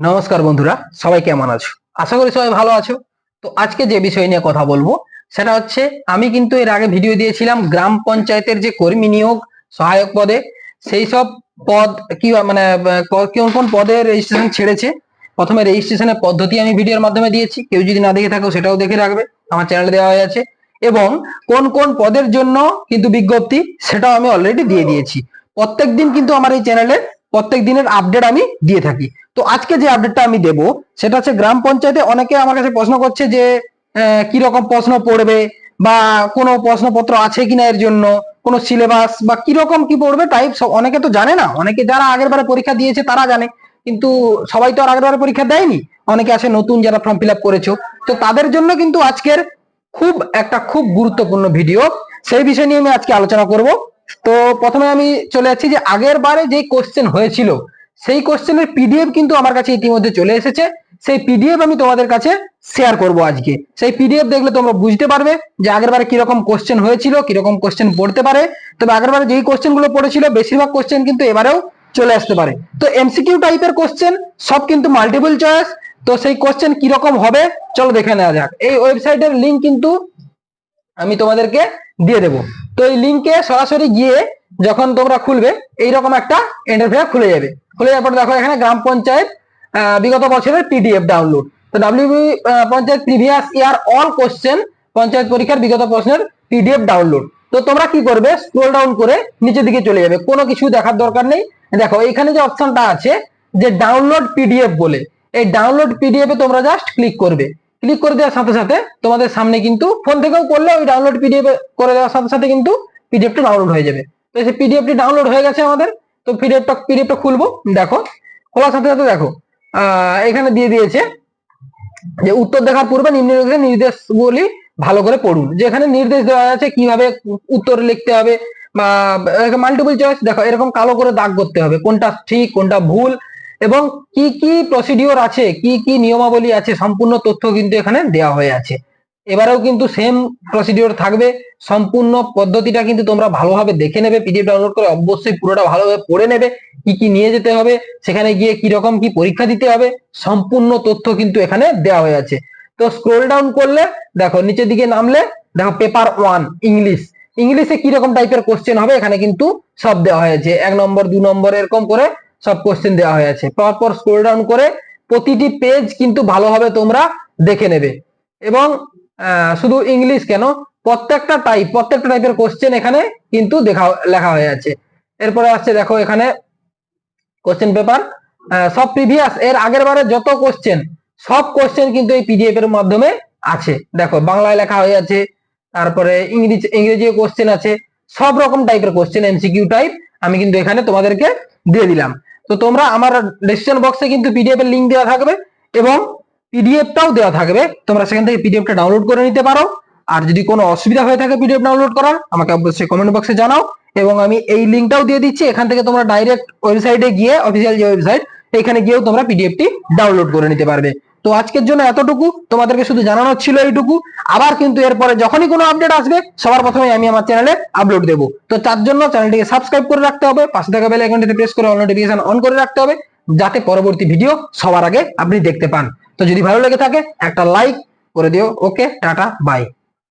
নমস্কার বন্ধুরা, সবাই কেমন আছো? আশা করি সবাই ভালো আছো। তো আজকে যে বিষয় নিয়ে কথা বলব, সেটা হচ্ছে আমি কিন্তু এর আগে ভিডিও দিয়েছিলাম গ্রাম পঞ্চায়েতের যে কর্মী নিয়োগ সহায়ক পদে। সেই সব পদ কি মানে কোন কোন পদে রেজিস্ট্রেশন ছেড়েছে? প্রথমে রেজিস্ট্রেশনের পদ্ধতি আমি ভিডিওর মাধ্যমে দিয়েছি। কেউ যদি না দেখে থাকো, সেটাও দেখে রাখবে। আমার চ্যানেলে দেওয়া হয়ে আছে। এবং কোন কোন পদের জন্য কিন্তু বিজ্ঞপ্তি, সেটাও আমি অলরেডি দিয়ে দিয়েছি। প্রত্যেক দিন কিন্তু আমার এই চ্যানেলে প্রত্যেক দিনের আপডেট আমি দিয়ে থাকি। তো আজকে যে আপডেটটা আমি দেব, সেটা হচ্ছে গ্রাম পঞ্চায়েতে অনেকে আমার কাছে প্রশ্ন করছে যে কি রকম প্রশ্ন পড়বে বা কোনো প্রশ্নপত্র আছে কিনা এর জন্য, কোনো সিলেবাস বা কি রকম কি পড়বে টাইপ অনেকে তো জানে না। অনেকে যারা আগের বারে পরীক্ষা দিয়েছে তারা জানে, কিন্তু সবাই তো আর আগের বারে পরীক্ষা দেয়নি। অনেকে আছে নতুন যারা ফর্ম ফিল আপ করেছ। তো তাদের জন্য কিন্তু আজকের খুব একটা খুব গুরুত্বপূর্ণ ভিডিও সেই বিষয় নিয়ে আমি আজকে আলোচনা করব। তো প্রথমে আমি চলে যাচ্ছি যে আগের বারে যে কোশ্চেন হয়েছিল, সেই কোশ্চেনের পিডিএফ কিন্তু আমার কাছে ইতিমধ্যে চলে এসেছে। সেই পিডিএফ আমি তোমাদের কাছে শেয়ার করব আজকে। সেই পিডিএফ দেখলে তোমরা বুঝতে পারবে যে আগের বারে কীরকম কোশ্চেন হয়েছিল, কীরকম কোশ্চেন পড়তে পারে। তবে আগের বারে যেই কোশ্চেনগুলো পড়েছিল, বেশিরভাগ কোশ্চেন কিন্তু এবারেও চলে আসতে পারে। তো এমসিকিউ টাইপের কোশ্চেন সব কিন্তু মাল্টিপল চয়েস তো সেই কোশ্চেন কীরকম হবে, চলো দেখে নেওয়া যাক। এই ওয়েবসাইটের লিঙ্ক কিন্তু আমি তোমাদেরকে দিয়ে দেবো। তো এই লিংকে সরাসরি গিয়ে যখন তোমরা খুলবে, এইরকম একটা ইন্টারফেস খুলে যাবে। খুলে যাওয়ার পর দেখো এখানে গ্রাম পঞ্চায়েত বিগত বছরের পিডিএফ ডাউনলোড তো WB panchayat previous year all question panchayat পরীক্ষার বিগত প্রশ্নের পিডিএফ ডাউনলোড তো তোমরা কি করবে? স্ক্রোল ডাউন করে নিচের দিকে চলে যাবে। কোনো কিছু দেখার দরকার নেই। দেখো, এখানে যে অপশনটা আছে, যে ডাউনলোড পিডিএফ বলে, এই ডাউনলোড পিডিএফ এ তোমরা জাস্ট ক্লিক করবে। ক্লিক করে দেওয়ার সাথে সাথে তোমাদের সামনে কিন্তু ফোন থেকেও করলে ওই ডাউনলোড পিডিএফ করে দেওয়ার সাথে সাথে কিন্তু পিডিএফটা ডাউনলোড হয়ে যাবে। তো সেই পিডিএফটি ডাউনলোড হয়ে গেছে আমাদের। তো পিডিএফটা পিডিএফটা খুলবো, দেখো। খোলার সাথে সাথে দেখো এখানে দিয়ে দিয়েছে যে উত্তর দেখার পূর্বে নিম্নলিখিত নির্দেশগুলি ভালো করে পড়ুন। যেখানে নির্দেশ দেওয়া আছে কীভাবে উত্তর লিখতে হবে বা মাল্টিপল চয়েস দেখো, এরকম কালো করে দাগ করতে হবে। কোনটা ঠিক, কোনটা ভুল এবং কি কি প্রসিডিওর আছে, কি কি নিয়মাবলী আছে, সম্পূর্ণ তথ্য কিন্তু এখানে দেওয়া হয়ে আছে। এবারেও কিন্তু সেম প্রসিডিওর থাকবে। সম্পূর্ণ পদ্ধতিটা কিন্তু তোমরা ভালোভাবে দেখে নেবে পিডিএফ ডাউনলোড করে অবশ্যই পুরোটা ভালোভাবে পড়ে নেবে, কি কি নিয়ে যেতে হবে, সেখানে গিয়ে কি রকম কি পরীক্ষা দিতে হবে, সম্পূর্ণ তথ্য কিন্তু এখানে দেওয়া হয়ে আছে। তো স্ক্রোল ডাউন করলে, দেখো নিচের দিকে নামলে, দেখো পেপার ওয়ান ইংলিশ ইংলিশে কি রকম টাইপের কোশ্চেন হবে, এখানে কিন্তু সব দেওয়া হয়েছে। এক নম্বর, দু নম্বর, এরকম করে সব কোশ্চেন দেওয়া হয়েছে পরপর স্ক্রোল ডাউন করে প্রতিটি পেজ কিন্তু ভালোভাবে তোমরা দেখে নেবে। এবং শুধু ইংলিশ কেন, প্রত্যেকটা টাইপ প্রত্যেকটা টাইপের কোশ্চেন এখানে কিন্তু দেখা, লেখা হয়ে আছে। এরপরে আসছে দেখো এখানে কোশ্চেন পেপার সব প্রিভিয়াস এর আগের বারে যত কোশ্চেন সব কোশ্চেন কিন্তু এই পিডিএফ এর মাধ্যমে আছে। দেখো, বাংলায় লেখা হয়ে আছে, তারপরে ইংরেজি ইংরেজি কোশ্চেন আছে, সব রকম টাইপের কোশ্চেন এমসিকিউ টাইপ আমি কিন্তু এখানে তোমাদেরকে দিয়ে দিলাম। তো তোমরা আমার ডিসক্রিপশন বক্সে কিন্তু পিডিএফ এর লিংক দেওয়া থাকবে এবং পিডিএফটাও দেওয়া থাকবে। তোমরা সেখান থেকে পিডিএফটা ডাউনলোড করে নিতে পারো। আর যদি কোনো অসুবিধা হয়ে থাকে পিডিএফ ডাউনলোড করার, আমাকে অবশ্যই কমেন্ট বক্সে জানাও। এবং আমি এই লিঙ্কটাও দিয়ে দিচ্ছি। এখান থেকে তোমরা ডাইরেক্ট ওয়েবসাইটে গিয়ে অফিসিয়াল যে ওয়েবসাইট এখানে গিয়েও তোমরা পিডিএফটি ডাউনলোড করে নিতে পারবে। তো আজকের জন্য এতটুকু। তোমাদেরকে শুধু জানানোর ছিল এইটুকু। আবার কিন্তু এরপরে যখনই কোনো আপডেট আসবে, সবার প্রথমে আমি আমার চ্যানেলে আপলোড দেবো। তো তার জন্য চ্যানেলটিকে সাবস্ক্রাইব করে রাখতে হবে। পাশে থাকা বেল আইকনটিতে প্রেস করে অল নোটিফিকেশন অন করে রাখতে হবে, যাতে পরবর্তী ভিডিও সবার আগে আপনি দেখতে পান। তো যদি ভালো লেগে থাকে, একটা লাইক করে দিও। ওকে টাটা বাই